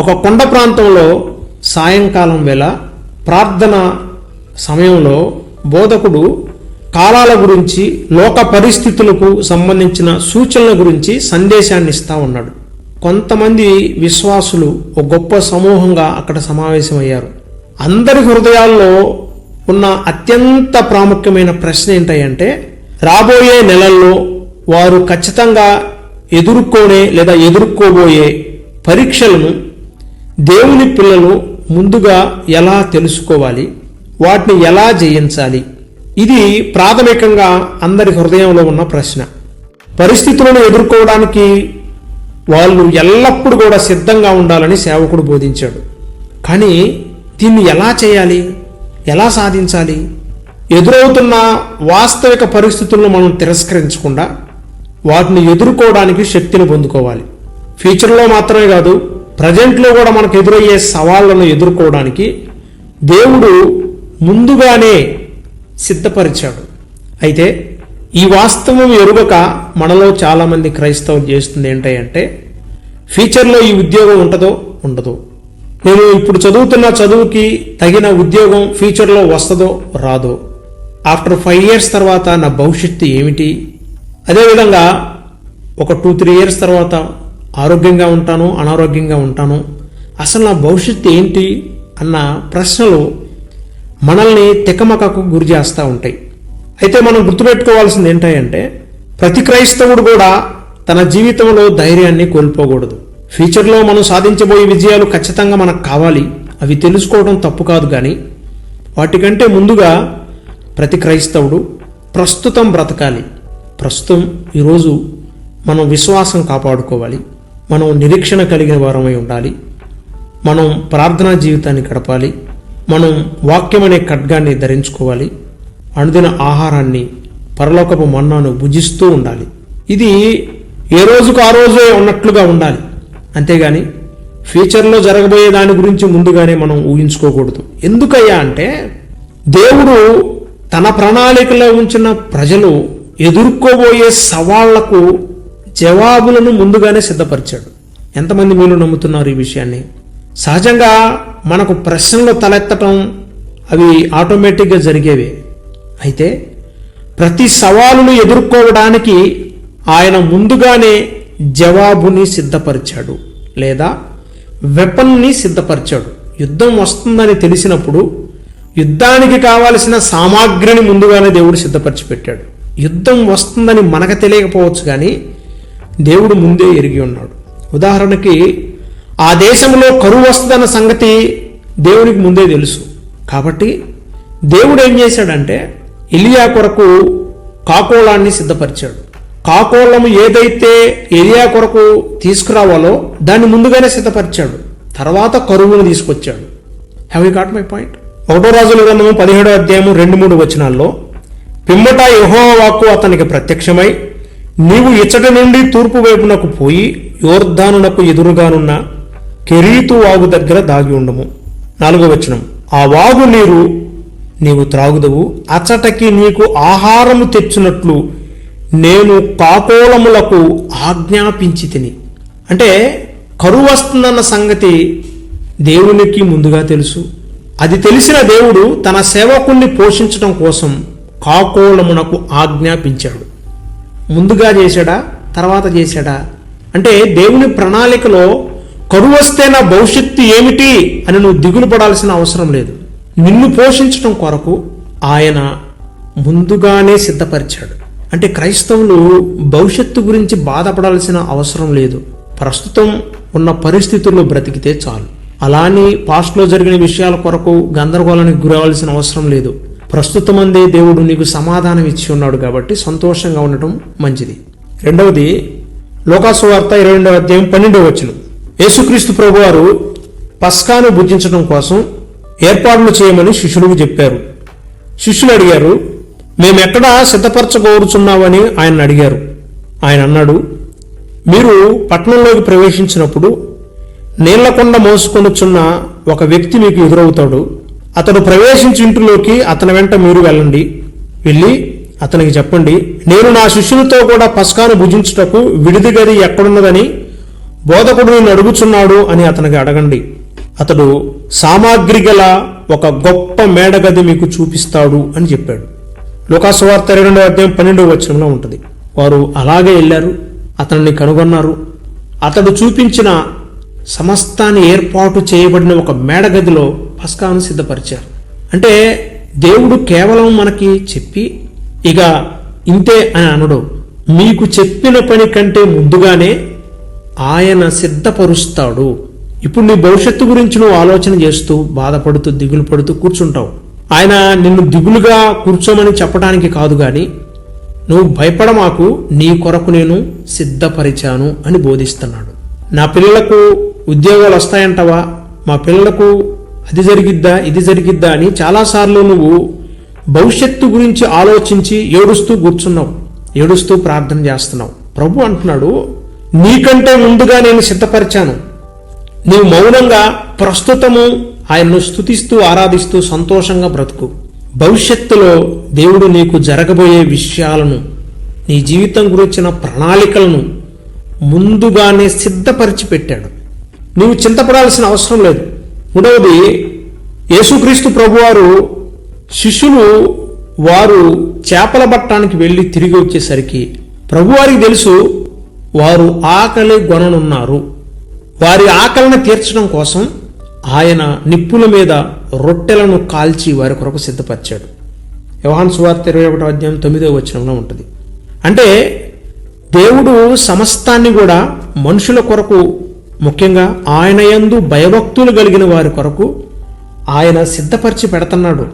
ఒక కొండ ప్రాంతంలో సాయంకాలం వేళ ప్రార్థన సమయంలో బోధకుడు కాలాల గురించి లోక పరిస్థితులకు సంబంధించిన సూచనల గురించి సందేశాన్ని ఇస్తా ఉన్నాడు. కొంతమంది విశ్వాసులు ఒక గొప్ప సమూహంగా అక్కడ సమావేశమయ్యారు. అందరి హృదయాల్లో ఉన్న అత్యంత ప్రాముఖ్యమైన ప్రశ్న ఏంటంటే రాబోయే నెలల్లో వారు ఖచ్చితంగా ఎదుర్కొనే లేదా ఎదుర్కోబోయే పరీక్షలను దేవుని పిల్లలు ముందుగా ఎలా తెలుసుకోవాలి? వాటిని ఎలా జయించాలి? ఇది ప్రాథమికంగా అందరి హృదయంలో ఉన్న ప్రశ్న. పరిస్థితులను ఎదుర్కోవడానికి వాళ్ళు ఎల్లప్పుడూ కూడా సిద్ధంగా ఉండాలని సేవకుడు బోధించాడు. కానీ దీన్ని ఎలా చేయాలి? ఎలా సాధించాలి? ఎదురవుతున్న వాస్తవిక పరిస్థితులను మనం తిరస్కరించకుండా వాటిని ఎదుర్కోవడానికి శక్తిని పొందుకోవాలి. ఫ్యూచర్లో మాత్రమే కాదు ప్రజెంట్లో కూడా మనకు ఎదురయ్యే సవాళ్ళను ఎదుర్కోవడానికి దేవుడు ముందుగానే సిద్ధపరిచాడు. అయితే ఈ వాస్తవం ఎరుగక మనలో చాలామంది క్రైస్తవం చేస్తుంది ఏంటంటే ఫ్యూచర్లో ఈ ఉద్యోగం ఉంటుందో ఉండదు నేను ఇప్పుడు చదువుతున్న చదువుకి తగిన ఉద్యోగం ఫ్యూచర్లో వస్తుందో రాదో ఆఫ్టర్ ఫైవ్ ఇయర్స్ తర్వాత నా భవిష్యత్తు ఏమిటి? అదేవిధంగా ఒక టూ త్రీ ఇయర్స్ తర్వాత ఆరోగ్యంగా ఉంటాను అనారోగ్యంగా ఉంటాను. అసలు నా భవిష్యత్తు ఏంటి అన్న ప్రశ్నలు మనల్ని తెకమకకు గురి చేస్తూ ఉంటాయి. అయితే మనం గుర్తుపెట్టుకోవాల్సింది ఏంటంటే ప్రతి క్రైస్తవుడు కూడా తన జీవితంలో ధైర్యాన్ని కోల్పోకూడదు. ఫ్యూచర్లో మనం సాధించబోయే విజయాలు ఖచ్చితంగా మనకు కావాలి. అవి తెలుసుకోవడం తప్పు కాదు కానీ వాటికంటే ముందుగా ప్రతి క్రైస్తవుడు ప్రస్తుతం బ్రతకాలి. ప్రస్తుతం ఈరోజు మనం విశ్వాసం కాపాడుకోవాలి. మనం నిరీక్షణ కలిగిన వారమై ఉండాలి. మనం ప్రార్థనా జీవితాన్ని గడపాలి. మనం వాక్యం అనే ఖడ్గాన్ని ధరించుకోవాలి. అనుదిన ఆహారాన్ని పరలోకపు మన్నాను భుజిస్తూ ఉండాలి. ఇది ఏ రోజుకు ఆ రోజే ఉన్నట్లుగా ఉండాలి. అంతేగాని ఫ్యూచర్లో జరగబోయే దాని గురించి ముందుగానే మనం ఊహించుకోకూడదు. ఎందుకయ్యా అంటే దేవుడు తన ప్రణాళికలో ఉంచిన ప్రజలు ఎదుర్కోబోయే సవాళ్ళకు జవాబులను ముందుగానే సిద్ధపరిచాడు. ఎంతమంది మీరు నమ్ముతున్నారు ఈ విషయాన్ని? సహజంగా మనకు ప్రశ్నలు తలెత్తటం అవి ఆటోమేటిక్గా జరిగేవి. అయితే ప్రతి సవాలును ఎదుర్కోవడానికి ఆయన ముందుగానే జవాబుని సిద్ధపరిచాడు లేదా వెపన్ని సిద్ధపరిచాడు. యుద్ధం వస్తుందని తెలిసినప్పుడు యుద్ధానికి కావలసిన సామాగ్రిని ముందుగానే దేవుడు సిద్ధపరిచి పెట్టాడు యుద్ధం వస్తుందని మనకు తెలియకపోవచ్చు కానీ దేవుడు ముందే ఎరిగి ఉన్నాడు. ఉదాహరణకి ఆ దేశంలో కరువు వస్తుందన్న సంగతి దేవునికి ముందే తెలుసు. కాబట్టి దేవుడు ఏం చేశాడంటే ఇలియా కొరకు కాకోళాన్ని సిద్ధపరిచాడు. కాకోళము ఏదైతే ఎలియా కొరకు తీసుకురావాలో దాన్ని ముందుగానే సిద్ధపరిచాడు. తర్వాత కరువును తీసుకొచ్చాడు. Have you got my point ఒకటో రాజుల గ్రంథము పదిహేడో అధ్యాయము రెండు మూడు వచనాల్లో పిమ్మట యెహోవా వాక్కు అతనికి ప్రత్యక్షమై నీవు ఇచ్చటి నుండి తూర్పు వైపునకు పోయి యోర్ధానునకు ఎదురుగానున్న కెరీతు వాగు దగ్గర దాగి ఉండము. నాలుగో వచనం. ఆ వాగు నీరు నీవు త్రాగుదవు. అచ్చటకి నీకు ఆహారము తెచ్చినట్లు నేను కాకోలములకు ఆజ్ఞాపించి తిని. అంటే కరువు వస్తుందన్న సంగతి దేవునికి ముందుగా తెలుసు. అది తెలిసిన దేవుడు తన సేవకుణ్ణి పోషించడం కోసం కాకోళమునకు ఆజ్ఞాపించాడు. ముందుగా చేశాడా? తర్వాత చేశాడా? అంటే దేవుని ప్రణాళికలో కరువు వస్తే నా భవిష్యత్తు ఏమిటి అని నువ్వు దిగులు పడాల్సిన అవసరం లేదు. నిన్ను పోషించడం కొరకు ఆయన ముందుగానే సిద్ధపరిచాడు. అంటే క్రైస్తవులు భవిష్యత్తు గురించి బాధపడాల్సిన అవసరం లేదు. ప్రస్తుతం ఉన్న పరిస్థితుల్లో బ్రతికితే చాలు. అలానే పాస్ట్లో జరిగిన విషయాల కొరకు గందరగోళానికి గురవలసిన అవసరం లేదు. ప్రస్తుతమందే దేవుడు నీకు సమాధానం ఇచ్చి ఉన్నాడు కాబట్టి సంతోషంగా ఉండటం మంచిది. రెండవది లోకాసు వార్త ఇరవై రెండవ అధ్యాయం పన్నెండవ వచ్చిన యేసుక్రీస్తు ప్రభు వారు పస్కాను భుజించడం కోసం ఏర్పాట్లు చేయమని శిష్యులకు చెప్పారు. శిష్యులు అడిగారు మేమెక్కడ సిద్ధపరచగోరుచున్నామని ఆయన అడిగారు. ఆయన అన్నాడు మీరు పట్టణంలోకి ప్రవేశించినప్పుడు నీళ్ళకొండ మోసుకొనుచున్న ఒక వ్యక్తి మీకు ఎదురవుతాడు. అతడు ప్రవేశించి ఇంటిలోకి అతని వెంట మీరు వెళ్ళండి. వెళ్ళి అతనికి చెప్పండి నేను నా శిష్యులతో కూడా పస్కాను భుజించుటకు విడిది గది ఎక్కడున్నదని బోధకుడు నేను అడుగుచున్నాడు అని అతనికి అడగండి. అతడు సామాగ్రి గల ఒక గొప్ప మేడగది మీకు చూపిస్తాడు అని చెప్పాడు. లోకాసువార్త ఇరవై రెండవ అధ్యాయం పన్నెండవ వచనంలో ఉంటుంది. వారు అలాగే వెళ్ళారు అతన్ని కనుగొన్నారు. అతడు చూపించిన సమస్తాన్ని ఏర్పాటు చేయబడిన ఒక మేడగదిలో పస్కాను సిద్ధపరిచారు. అంటే దేవుడు కేవలం మనకి చెప్పి ఇక ఇంతే అని అనడు. మీకు చెప్పిన పని కంటే ముందుగానే ఆయన సిద్ధపరుస్తాడు. ఇప్పుడు నీ భవిష్యత్తు గురించి నువ్వు ఆలోచన చేస్తూ బాధపడుతూ దిగులు పడుతూ కూర్చుంటావు. ఆయన నిన్ను దిగులుగా కూర్చోమని చెప్పడానికి కాదు గాని నువ్వు భయపడమాకు నీ కొరకు నేను సిద్ధపరిచాను అని బోధిస్తున్నాడు. నా పిల్లలకు ఉద్యోగాలు వస్తాయంటవా? మా పిల్లలకు అది జరిగిద్దా ఇది జరిగిద్దా అని చాలాసార్లు నువ్వు భవిష్యత్తు గురించి ఆలోచించి ఏడుస్తూ కూర్చున్నావు ఏడుస్తూ ప్రార్థన చేస్తున్నావు. ప్రభు అంటున్నాడు నీకంటే ముందుగా నేను సిద్ధపరిచాను. నీవు మౌనంగా ప్రస్తుతము ఆయన్ను స్తుతిస్తూ ఆరాధిస్తూ సంతోషంగా బ్రతుకు. భవిష్యత్తులో దేవుడు నీకు జరగబోయే విషయాలను నీ జీవితం గురించిన ప్రణాళికలను ముందుగానే సిద్ధపరిచి పెట్టాడు నీవు చింతపడాల్సిన అవసరం లేదు. మూడవది యేసుక్రీస్తు ప్రభువారు శిష్యులు వారు చేపల పట్టడానికి వెళ్ళి తిరిగి వచ్చేసరికి ప్రభువారికి తెలుసు వారు ఆకలి గొననున్నారు. వారి ఆకలిని తీర్చడం కోసం ఆయన నిప్పుల మీద రొట్టెలను కాల్చి వారి కొరకు సిద్ధపరిచాడు. యోహాన్ సువార్త ఇరవై ఒకటో అధ్యాయం తొమ్మిదో వచనంలో ఉంటుంది. అంటే దేవుడు సమస్తాన్ని కూడా మనుషుల కొరకు ముఖ్యంగా ఆయన యందు భయభక్తులు కలిగిన వారి కొరకు ఆయన సిద్ధపరిచి పెడుతున్నాడు.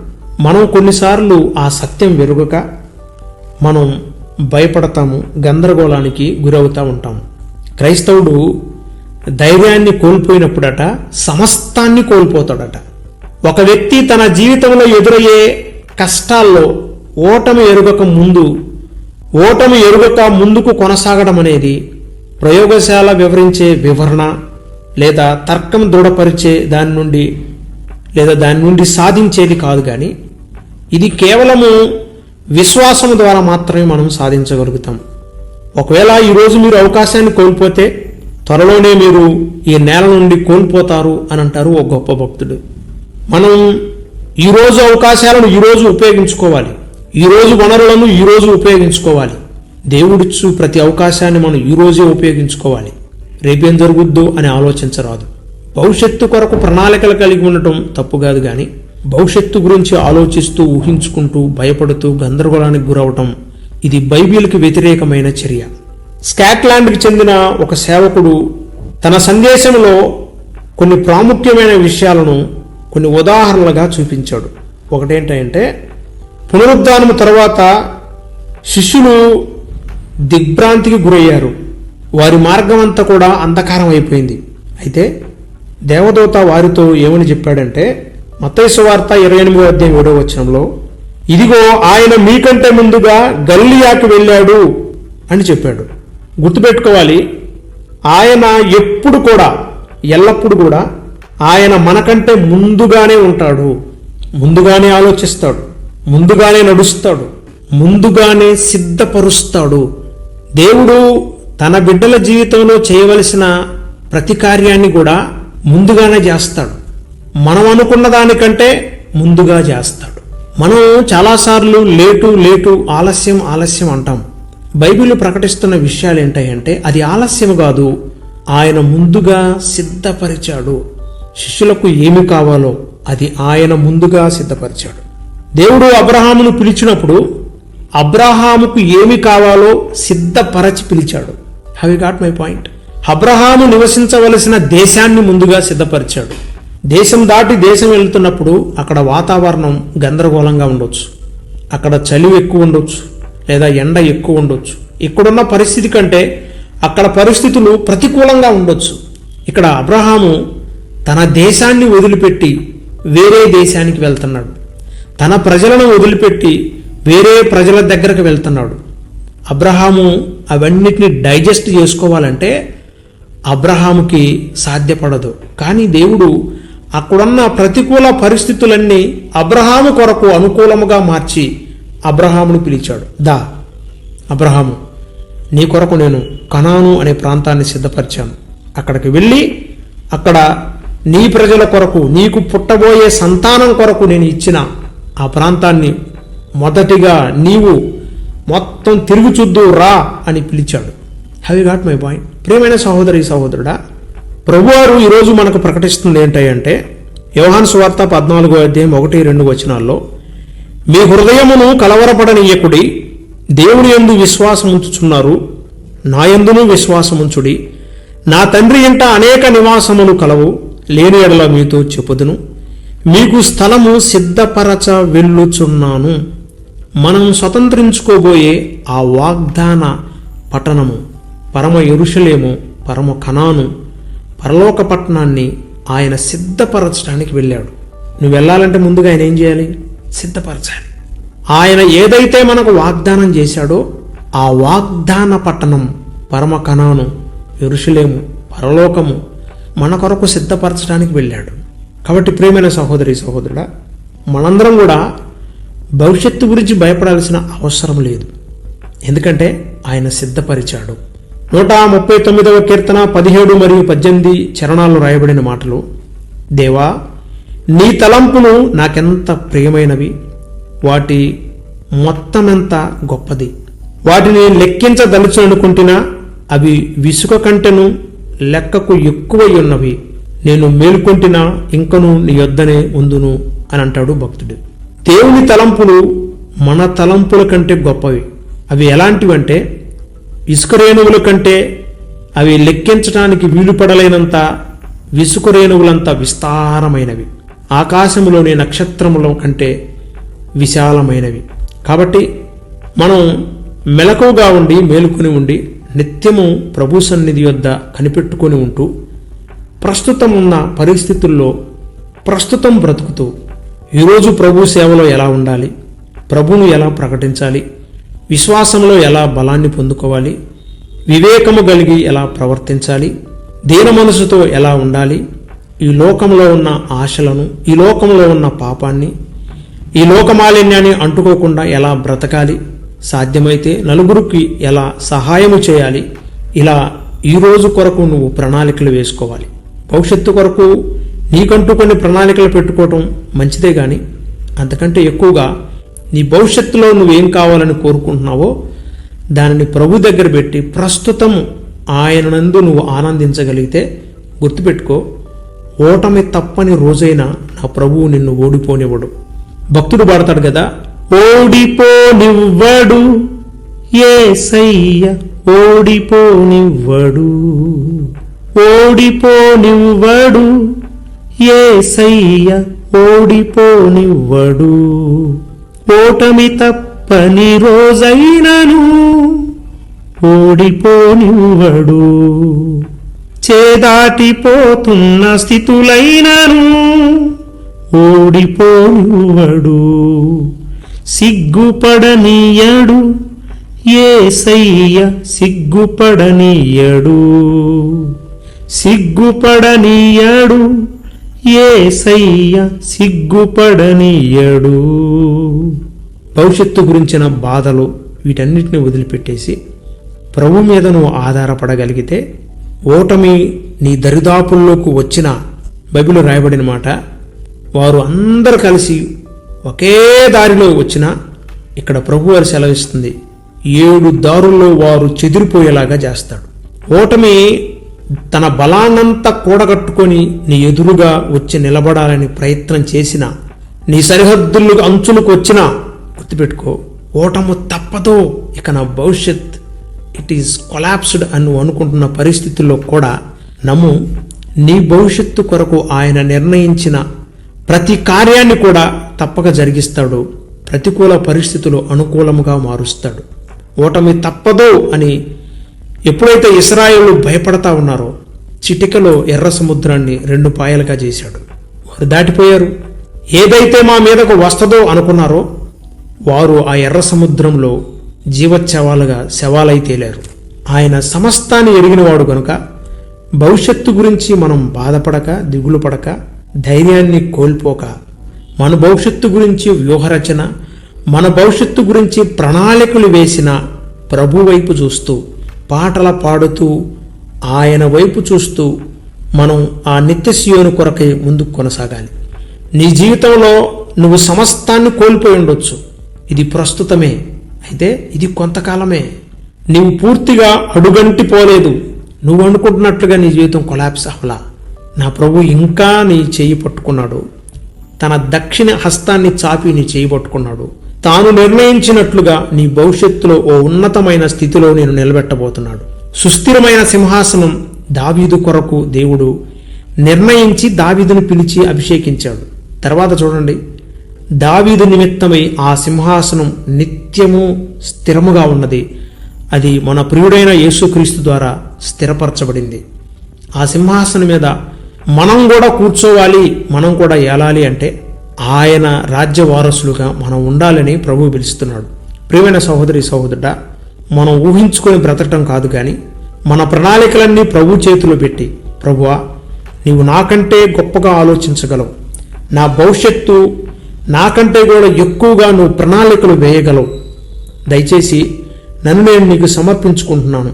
మనం కొన్నిసార్లు ఆ సత్యం వెరుగక మనం భయపడతాము గందరగోళానికి గురవుతూ ఉంటాము క్రైస్తవుడు ధైర్యాన్ని కోల్పోయినప్పుడట సమస్తాన్ని కోల్పోతాడట. ఒక వ్యక్తి తన జీవితంలో ఎదురయ్యే కష్టాల్లో ఓటమి ఎరుగక ముందు ఓటమి ఎరుగక ముందుకు కొనసాగడం అనేది ప్రయోగశాల వివరించే వివరణ లేదా తర్కం దృఢపరిచే దాని నుండి లేదా దాని నుండి సాధించేది కాదు కానీ ఇది కేవలము విశ్వాసం ద్వారా మాత్రమే మనం సాధించగలుగుతాం. ఒకవేళ ఈరోజు మీరు అవకాశాన్ని కోల్పోతే త్వరలోనే మీరు ఈ నేల నుండి కోల్పోతారు అని అంటారు ఒక గొప్ప భక్తుడు. మనం ఈరోజు అవకాశాలను ఈరోజు ఉపయోగించుకోవాలి. ఈరోజు వనరులను ఈరోజు ఉపయోగించుకోవాలి. దేవుడిచ్చు ప్రతి అవకాశాన్ని మనం ఈరోజే ఉపయోగించుకోవాలి. రేపేం జరుగుద్దో అని ఆలోచించరాదు భవిష్యత్తు కొరకు ప్రణాళికలు కలిగి ఉండటం తప్పు కాదు కానీ భవిష్యత్తు గురించి ఆలోచిస్తూ ఊహించుకుంటూ భయపడుతూ గందరగోళానికి గురవటం ఇది బైబిల్కి వ్యతిరేకమైన చర్య. స్కాట్లాండ్కి చెందిన ఒక సేవకుడు తన సందేశంలో కొన్ని ప్రాముఖ్యమైన విషయాలను కొన్ని ఉదాహరణలుగా చూపించాడు. ఒకటేంటంటే పునరుద్ధానము తర్వాత శిష్యులు దిగ్భ్రాంతికి గురయ్యారు. వారి మార్గం అంతా కూడా అంధకారం అయిపోయింది. అయితే దేవదూత వారితో ఏమని చెప్పాడంటే మతేశ్వ వార్త ఇరవై ఎనిమిదో అధ్యాయం ఏడో వచనంలో ఇదిగో ఆయన మీకంటే ముందుగా గల్లియాకి వెళ్ళాడు అని చెప్పాడు. గుర్తుపెట్టుకోవాలి ఆయన ఎప్పుడు కూడా ఎల్లప్పుడు కూడా ఆయన మనకంటే ముందుగానే ఉంటాడు. ముందుగానే ఆలోచిస్తాడు. ముందుగానే నడుస్తాడు. ముందుగానే సిద్ధపరుస్తాడు. దేవుడు తన బిడ్డల జీవితంలో చేయవలసిన ప్రతి కార్యాన్ని కూడా ముందుగానే చేస్తాడు. మనం అనుకున్న దానికంటే ముందుగా చేస్తాడు. మనం చాలాసార్లు లేటు లేటు ఆలస్యం ఆలస్యం అంటాం. బైబిల్ ప్రకటిస్తున్న విషయాలు ఏంటంటే అది ఆలస్యం కాదు ఆయన ముందుగా సిద్ధపరిచాడు. శిష్యులకు ఏమి కావాలో అది ఆయన ముందుగా సిద్ధపరిచాడు. దేవుడు అబ్రహామును పిలిచినప్పుడు అబ్రహాముకు ఏమి కావాలో సిద్ధపరచి పిలిచాడు. Have got my point Abraham నివసించవలసిన దేశాన్ని ముందుగా సిద్ధపరిచాడు. దేశం దాటి దేశం వెళ్తున్నప్పుడు అక్కడ వాతావరణం గందరగోళంగా ఉండొచ్చు. అక్కడ చలి ఎక్కువ ఉండొచ్చు. లేదా ఎండ ఎక్కువ ఉండొచ్చు. ఇక్కడున్న పరిస్థితి కంటే అక్కడ పరిస్థితులు ప్రతికూలంగా ఉండొచ్చు. ఇక్కడ అబ్రహాము తన దేశాన్ని వదిలిపెట్టి వేరే దేశానికి వెళ్తున్నాడు. తన ప్రజలను వదిలిపెట్టి వేరే ప్రజల దగ్గరకు వెళ్తున్నాడు. అబ్రహాము అవన్నిటిని డైజెస్ట్ చేసుకోవాలంటే అబ్రహాముకి సాధ్యపడదు. కానీ దేవుడు అక్కడున్న ప్రతికూల పరిస్థితులన్నీ అబ్రహాము కొరకు అనుకూలముగా మార్చి అబ్రహామును పిలిచాడు. దా అబ్రహాము నీ కొరకు నేను కనాను అనే ప్రాంతాన్ని సిద్ధపరిచాను. అక్కడికి వెళ్ళి అక్కడ నీ ప్రజల కొరకు నీకు పుట్టబోయే సంతానం కొరకు నేను ఇచ్చిన ఆ ప్రాంతాన్ని మొదటిగా నీవు మొత్తం తిరుగు చూద్దు రా అని పిలిచాడు. Have you got my point ప్రియమైన సహోదరి సహోదరుడా ప్రభువారు ఈరోజు మనకు ప్రకటిస్తుంది ఏంటంటే యోహాన్ సువార్త పద్నాలుగో అధ్యాయం ఒకటి రెండు వచనాల్లో మీ హృదయమును కలవరపడనీయకుడి దేవుని ఎందు విశ్వాసముంచుచున్నారు నా ఎందును విశ్వాసముంచుడి నా తండ్రి ఇంట అనేక నివాసములు కలవు. లేని ఎడల మీతో చెప్పుదును. మీకు స్థలము సిద్ధపరచ వెళ్ళుచున్నాను. మనం స్వతంత్రించుకోబోయే ఆ వాగ్దాన పట్టణము పరమ ఎరుషలేము పరమ కణాను పరలోక పట్టణాన్ని ఆయన సిద్ధపరచడానికి వెళ్ళాడు. నువ్వు వెళ్ళాలంటే ముందుగా ఆయన ఏం చేయాలి? సిద్ధపరచాలి. ఆయన ఏదైతే మనకు వాగ్దానం చేశాడో ఆ వాగ్దాన పట్టణం పరమ కణాను ఎరుషులేము పరలోకము మన కొరకు సిద్ధపరచడానికి వెళ్ళాడు. కాబట్టి ప్రేమైన సహోదరి సహోదరుడా మనందరం కూడా భవిష్యత్తు గురించి భయపడాల్సిన అవసరం లేదు. ఎందుకంటే ఆయన సిద్ధపరిచాడు. నూట ముప్పై తొమ్మిదవ కీర్తన పదిహేడు మరియు పద్దెనిమిది చరణాల్లో రాయబడిన మాటలు దేవా నీ తలంపులు నాకెంత ప్రియమైనవి. వాటి మొత్తమెంత గొప్పది. వాటిని లెక్కించదలుచనుకుంటున్నా అవి విసుక కంటెను లెక్కకు ఎక్కువై ఉన్నవి. నేను మేలుకొంటినా ఇంకను నీ యొద్దనే ఉందును అని అంటాడు భక్తుడు. దేవుని తలంపులు మన తలంపుల కంటే గొప్పవి. అవి ఎలాంటివంటే ఇసుకరేణువుల కంటే అవి లెక్కించడానికి వీలుపడలేనంత విసుకరేణువులంత విస్తారమైనవి. ఆకాశంలోని నక్షత్రముల కంటే విశాలమైనవి. కాబట్టి మనం మెలకుగా ఉండి మేలుకొని ఉండి నిత్యము ప్రభు సన్నిధి వద్ద కనిపెట్టుకొని ఉంటూ ప్రస్తుతం ఉన్న పరిస్థితుల్లో ప్రస్తుతం బ్రతుకుతూ ఈరోజు ప్రభు సేవలో ఎలా ఉండాలి? ప్రభును ఎలా ప్రకటించాలి? విశ్వాసంలో ఎలా బలాన్ని పొందుకోవాలి? వివేకము కలిగి ఎలా ప్రవర్తించాలి? దీన మనసుతో ఎలా ఉండాలి? ఈ లోకంలో ఉన్న ఆశలను ఈ లోకంలో ఉన్న పాపాన్ని ఈ లోకమాలిన్యాన్ని అంటుకోకుండా ఎలా బ్రతకాలి? సాధ్యమైతే నలుగురికి ఎలా సహాయము చేయాలి? ఇలా ఈరోజు కొరకు నువ్వు ప్రణాళికలు వేసుకోవాలి. భవిష్యత్తు కొరకు నీకంటూ కొన్ని ప్రణాళికలు పెట్టుకోవటం మంచిదే కానీ అంతకంటే ఎక్కువగా నీ భవిష్యత్తులో నువ్వేం కావాలని కోరుకుంటున్నావో దానిని ప్రభు దగ్గర పెట్టి ప్రస్తుతం ఆయన నందు నువ్వు ఆనందించగలిగితే గుర్తుపెట్టుకో ఓటమి తప్పని రోజైనా నా ప్రభువు నిన్ను ఓడిపోనివ్వడు. భక్తుడు పాడతాడు కదా ఓడిపోనివ్వడు ఏసయ్య ఓడిపోనివ్వడు ఓడిపోనివ్వడు ఏసయ్య ఓడిపోనివ్వడు. ఓటమి తప్పని రోజైనను ఓడిపోనివ్వడు. చేదాటిపోతున్న స్థితులైనను ఓడిపోనివ్వడు. సిగ్గుపడనీయడు. ఏసయ్య సిగ్గుపడనీయడు. సిగ్గుపడనీయడు. ఏసయ్య సిగ్గుపడనీయడు. భవిష్యత్తు గురించిన బాధలు వీటన్నిటిని వదిలిపెట్టేసి ప్రభు మీద నువ్వు ఆధారపడగలిగితే ఓటమి నీ దరిదాపుల్లోకి వచ్చిన బైబిల్ రాయబడిన మాట వారు అందరు కలిసి ఒకే దారిలో వచ్చిన ఇక్కడ ప్రభు వారు సెలవిస్తుంది. ఏడు దారుల్లో వారు చెదిరిపోయేలాగా చేస్తాడు. ఓటమి తన బలాన్నంతా కూడగట్టుకొని నీ ఎదురుగా వచ్చి నిలబడాలని ప్రయత్నం చేసిన నీ సరిహద్దులు అంచులకు వచ్చినా గుర్తుపెట్టుకో. ఓటము తప్పదో. ఇక నా భవిష్యత్ ఇట్ ఈస్ కొలాప్స్డ్ అని అనుకుంటున్న పరిస్థితుల్లో కూడా నమ్ము నీ భవిష్యత్తు కొరకు ఆయన నిర్ణయించిన ప్రతి కార్యాన్ని కూడా తప్పక జరిగిస్తాడు. ప్రతికూల పరిస్థితులు అనుకూలముగా మారుస్తాడు. ఓటమి తప్పదు అని ఎప్పుడైతే ఇస్రాయేళ్ళు భయపడతా ఉన్నారో చిటికలో ఎర్ర సముద్రాన్ని రెండు పాయలుగా చేశాడు. వారు దాటిపోయారు. ఏదైతే మా మీదకు వస్తుందో అనుకున్నారో వారు ఆ ఎర్ర సముద్రంలో జీవచ్చవాలుగా శవాలై తేలారు. ఆయన సమస్తాన్ని ఎరిగినవాడు గనుక భవిష్యత్తు గురించి మనం బాధపడక దిగులు పడక ధైర్యాన్ని కోల్పోక మన భవిష్యత్తు గురించి వ్యూహరచన మన భవిష్యత్తు గురించి ప్రణాళికలు వేసిన ప్రభు వైపు చూస్తూ పాటల పాడుతూ ఆయన వైపు చూస్తూ మనం ఆ నిత్యశియోని కొరకై ముందుకు కొనసాగాలి. నీ జీవితంలో నువ్వు సమస్తాన్ని కోల్పోయి ఉండొచ్చు. ఇది ప్రస్తుతమే. అయితే ఇది కొంతకాలమే. నీవు పూర్తిగా అడుగంటి పోలేదు. నువ్వు అనుకుంటున్నట్లుగా నీ జీవితం కొలాప్స్ అవ్వలా. నా ప్రభు ఇంకా నీ చేయి పట్టుకున్నాడు. తన దక్షిణ హస్తాన్ని చాపి నీ చేయి పట్టుకున్నాడు. తాను నిర్ణయించినట్లుగా నీ భవిష్యత్తులో ఓ ఉన్నతమైన స్థితిలో నేను నిలబెట్టబోతున్నాడు. సుస్థిరమైన సింహాసనం దావీదు కొరకు దేవుడు నిర్ణయించి దావీదును పిలిచి అభిషేకించాడు. తర్వాత చూడండి. దావీదు నిమిత్తమై ఆ సింహాసనం నిత్యము స్థిరముగా ఉన్నది. అది మన ప్రియుడైన యేసుక్రీస్తు ద్వారా స్థిరపరచబడింది. ఆ సింహాసనం మీద మనం కూడా కూర్చోవాలి మనం కూడా ఏలాలి అంటే ఆయన రాజ్య వారసులుగా మనం ఉండాలని ప్రభు పిలుస్తున్నాడు. ప్రియమైన సహోదరి సహోదరుడ మనం ఊహించుకొని బ్రతకటం కాదు కానీ మన ప్రణాళికలన్నీ ప్రభు చేతిలో పెట్టి ప్రభువా నీవు నాకంటే గొప్పగా ఆలోచించగలవు. నా భవిష్యత్తు నాకంటే కూడా ఎక్కువగా నువ్వు ప్రణాళికలు వేయగలవు. దయచేసి నన్ను నేను నీకు సమర్పించుకుంటున్నాను.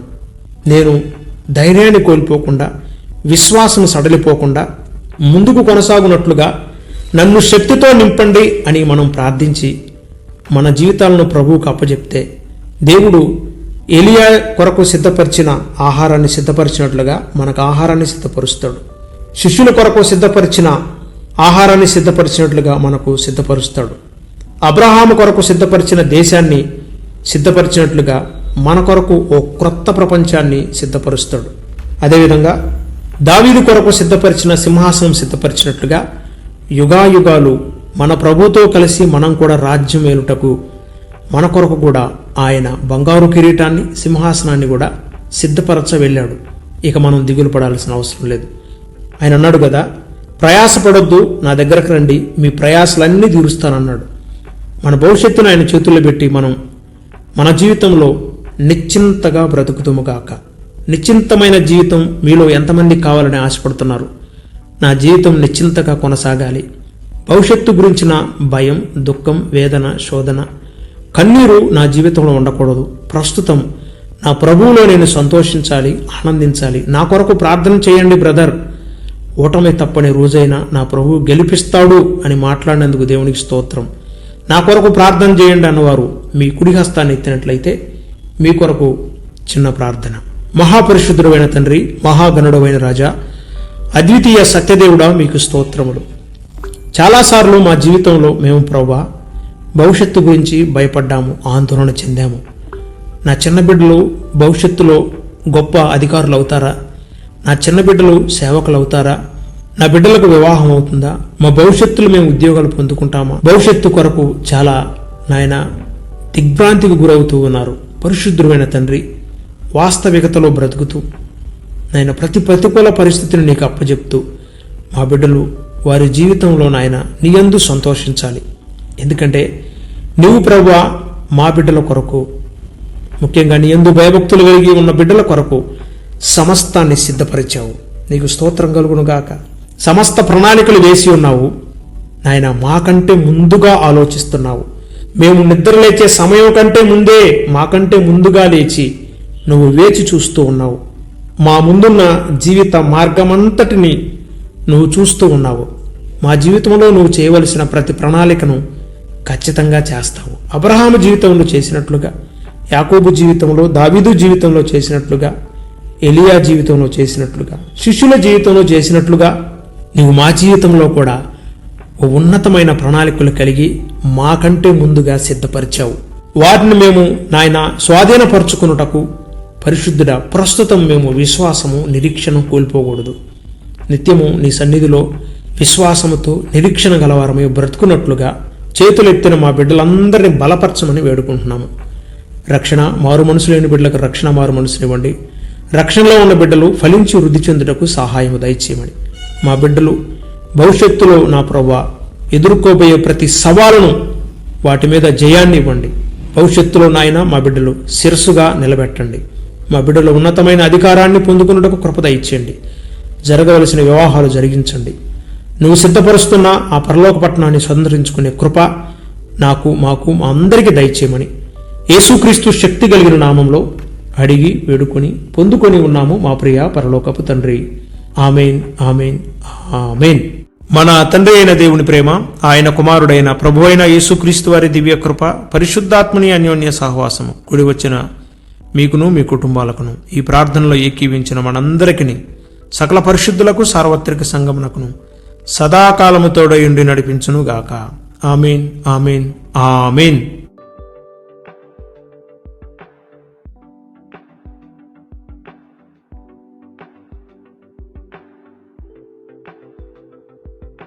నేను ధైర్యాన్ని కోల్పోకుండా విశ్వాసం సడలిపోకుండా ముందుకు కొనసాగునట్లుగా నన్ను శక్తితో నింపండి అని మనం ప్రార్థించి మన జీవితాలను ప్రభువుకు అప్పజెప్తే దేవుడు ఎలియా కొరకు సిద్ధపరిచిన ఆహారాన్ని సిద్ధపరిచినట్లుగా మనకు ఆహారాన్ని సిద్ధపరుస్తాడు. శిష్యుల కొరకు సిద్ధపరిచిన ఆహారాన్ని సిద్ధపరిచినట్లుగా మనకు సిద్ధపరుస్తాడు. అబ్రహాము కొరకు సిద్ధపరిచిన దేశాన్ని సిద్ధపరిచినట్లుగా మన కొరకు ఓ క్రొత్త ప్రపంచాన్ని సిద్ధపరుస్తాడు. అదేవిధంగా దావీదు కొరకు సిద్ధపరిచిన సింహాసనం సిద్ధపరిచినట్లుగా యుగాయుగాలు మన ప్రభుతో కలిసి మనం కూడా రాజ్యం వేలుటకు మన కొరకు కూడా ఆయన బంగారు కిరీటాన్ని సింహాసనాన్ని కూడా సిద్ధపరచ వెళ్ళాడు. ఇక మనం దిగులు పడాల్సిన అవసరం లేదు. ఆయన అన్నాడు కదా ప్రయాసపడొద్దు నా దగ్గరకు రండి మీ ప్రయాసలన్నీ తీరుస్తానన్నాడు. మన భవిష్యత్తును ఆయన చేతుల్లో పెట్టి మనం మన జీవితంలో నిశ్చింతగా బ్రతుకుతుము కాక నిశ్చింతమైన జీవితం మీలో ఎంతమంది కావాలని ఆశపడుతున్నారు? నా జీవితం నిశ్చింతగా కొనసాగాలి. భవిష్యత్తు గురించిన భయం దుఃఖం వేదన శోధన కన్నీరు నా జీవితంలో ఉండకూడదు. ప్రస్తుతం నా ప్రభువులో నేను సంతోషించాలి ఆనందించాలి. నా కొరకు ప్రార్థన చేయండి బ్రదర్. ఓటమి తప్పని రోజైనా నా ప్రభువు గెలిపిస్తాడు అని మాట్లాడినందుకు దేవునికి స్తోత్రం. నా కొరకు ప్రార్థన చేయండి అన్నవారు మీ కుడి హస్తాన్ని ఎత్తినట్లయితే మీ కొరకు చిన్న ప్రార్థన. మహాపరిశుద్ధుడైన తండ్రి మహాగణుడమైన రాజా అద్వితీయ సత్యదేవుడా మీకు స్తోత్రములు. చాలాసార్లు మా జీవితంలో మేము ప్రభా భవిష్యత్తు గురించి భయపడ్డాము ఆందోళన చెందాము. నా చిన్న బిడ్డలు భవిష్యత్తులో గొప్ప అధికారులు అవుతారా? నా చిన్న బిడ్డలు సేవకులు అవుతారా? నా బిడ్డలకు వివాహం అవుతుందా? మా భవిష్యత్తులో మేము ఉద్యోగాలు పొందుకుంటామా? భవిష్యత్తు కొరకు చాలా నాయన దిగ్భ్రాంతికి గురవుతూ ఉన్నారు. పరిశుద్ధుడైన తండ్రి వాస్తవికతలో బ్రతుకుతూ నాయన ప్రతి ప్రతికూల పరిస్థితిని నీకు అప్పచెప్తూ మా బిడ్డలు వారి జీవితంలో నాయన నీయందు సంతోషించాలి. ఎందుకంటే నీవు ప్రభువా మా బిడ్డల కొరకు ముఖ్యంగా నీ ఎందు భయభక్తులు కలిగి ఉన్న బిడ్డల కొరకు సమస్తాన్ని సిద్ధపరిచావు. నీకు స్తోత్రం కలుగునుగాక. సమస్త ప్రణాళికలు వేసి ఉన్నావు. నాయన మాకంటే ముందుగా ఆలోచిస్తున్నావు. మేము నిద్ర లేచే సమయం కంటే ముందే మాకంటే ముందుగా లేచి నువ్వు వేచి చూస్తూ ఉన్నావు. మా ముందున్న జీవిత మార్గమంతటిని నువ్వు చూస్తూ ఉన్నావు. మా జీవితంలో నువ్వు చేయవలసిన ప్రతి ప్రణాళికను ఖచ్చితంగా చేస్తావు. అబ్రహాము జీవితంలో చేసినట్లుగా యాకోబు జీవితంలో దావీదు జీవితంలో చేసినట్లుగా ఎలియా జీవితంలో చేసినట్లుగా శిష్యుల జీవితంలో చేసినట్లుగా నీవు మా జీవితంలో కూడా ఓ ఉన్నతమైన ప్రణాళికలు కలిగి మాకంటే ముందుగా సిద్ధపరిచావు. వాటిని మేము నాయన స్వాధీనపరుచుకున్నటకు పరిశుద్ధుడ ప్రస్తుతం మేము విశ్వాసము నిరీక్షను కోల్పోకూడదు. నిత్యము నీ సన్నిధిలో విశ్వాసముతో నిరీక్షణ గలవారమై బ్రతుకున్నట్లుగా చేతులెత్తిన మా బిడ్డలందరినీ బలపరచమని వేడుకుంటున్నాము. రక్షణ మారు మనసు లేని బిడ్డలకు రక్షణ మారు మనసునివ్వండి రక్షణలో ఉన్న బిడ్డలు ఫలించి వృద్ధి చెందుటకు సహాయం దయచేయమని. మా బిడ్డలు భవిష్యత్తులో నా ప్రవ్వ ఎదుర్కోబోయే ప్రతి సవాలును వాటి మీద జయాన్ని ఇవ్వండి. భవిష్యత్తులో నాయన మా బిడ్డలు శిరస్సుగా నిలబెట్టండి. మా బిడ్డలు ఉన్నతమైన అధికారాన్ని పొందుకున్నటకు కృపద ఇచ్చేయండి. జరగవలసిన వివాహాలు జరిగించండి. నువ్వు సిద్ధపరుస్తున్న ఆ పరలోక పట్టణాన్ని సందర్శించుకునే కృప నాకు మాకు మా అందరికీ దయచేయమని యేసుక్రీస్తు శక్తి కలిగిన నామంలో అడిగి వేడుకొని పొందుకొని ఉన్నాము మా ప్రియ పరలోకపు తండ్రి. Amen amen amen. మన తండ్రి అయిన దేవుని ప్రేమ ఆయన కుమారుడైన ప్రభు అయిన యేసుక్రీస్తు వారి దివ్య కృప పరిశుద్ధాత్మని అన్యోన్య సహవాసము. కుడి వచ్చిన మీకును మీ కుటుంబాలకును ఈ ప్రార్థనలో ఏకీవించిన మనందరికీ సకల పరిశుద్ధులకు సార్వత్రిక సంగమునకును సదాకాలము తోడయుండి నడిపించును గాక ఆమెన్ ఆమెన్ ఆమెన్.